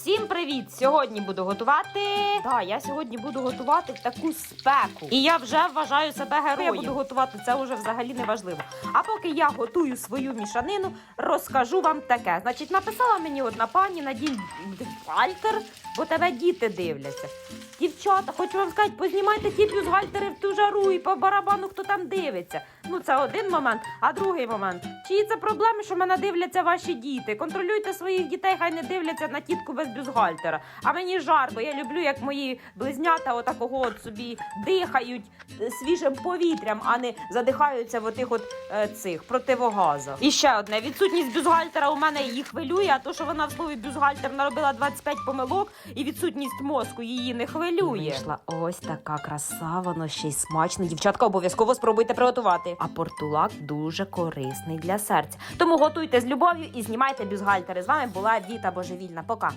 Всім привіт! Сьогодні буду готувати. Да, я сьогодні буду готувати таку спеку. І я вже вважаю себе героєм. Я буду готувати це вже взагалі не важливо. А поки я готую свою мішанину, розкажу вам таке. Значить, написала мені одна пані Надін Вальтер, бо тебе діти дивляться. Дівчата, хочу вам сказати, познімайте ті бюстгальтери в ту жару і по барабану, хто там дивиться. Ну, це один момент, а другий момент. Чиї це проблеми, що мене дивляться ваші діти? Контролюйте своїх дітей, хай не дивляться на тітку без бюстгальтера. А мені жарко, я люблю, як мої близнята отакого от собі дихають е, свіжим повітрям, а не задихаються в отих от е, цих противогазах. І ще одне: відсутність бюстгальтера у мене її хвилює, а то, що вона в слові бюстгальтер наробила 25 помилок, і відсутність мозку її не хвилює. Вийшла ось така краса, воно ще й смачно. Дівчатка, обов'язково спробуйте приготувати. А портулак дуже корисний для серця. Тому готуйте з любов'ю і знімайте бюзгальтери. З вами була Віта Божевільна. Пока.